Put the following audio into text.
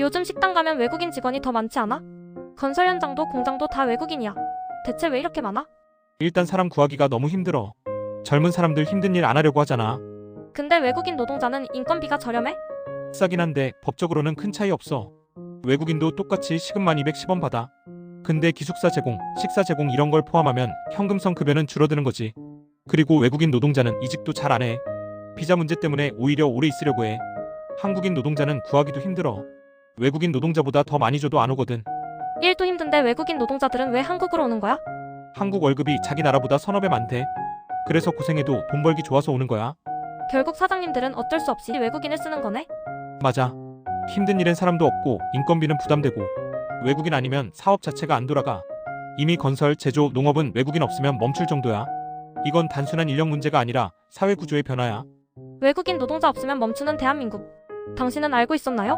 요즘 식당 가면 외국인 직원이 더 많지 않아? 건설 현장도 공장도 다 외국인이야. 대체 왜 이렇게 많아? 일단 사람 구하기가 너무 힘들어. 젊은 사람들 힘든 일 안 하려고 하잖아. 근데 외국인 노동자는 인건비가 저렴해? 싸긴 한데 법적으로는 큰 차이 없어. 외국인도 똑같이 시급만 210원 받아. 근데 기숙사 제공, 식사 제공 이런 걸 포함하면 현금성 급여는 줄어드는 거지. 그리고 외국인 노동자는 이직도 잘 안 해. 비자 문제 때문에 오히려 오래 있으려고 해. 한국인 노동자는 구하기도 힘들어. 외국인 노동자보다 더 많이 줘도 안 오거든. 일도 힘든데 외국인 노동자들은 왜 한국으로 오는 거야? 한국 월급이 자기 나라보다 서너 배 많대. 그래서 고생해도 돈 벌기 좋아서 오는 거야. 결국 사장님들은 어쩔 수 없이 외국인을 쓰는 거네? 맞아. 힘든 일엔 사람도 없고 인건비는 부담되고 외국인 아니면 사업 자체가 안 돌아가. 이미 건설, 제조, 농업은 외국인 없으면 멈출 정도야. 이건 단순한 인력 문제가 아니라 사회 구조의 변화야. 외국인 노동자 없으면 멈추는 대한민국. 당신은 알고 있었나요?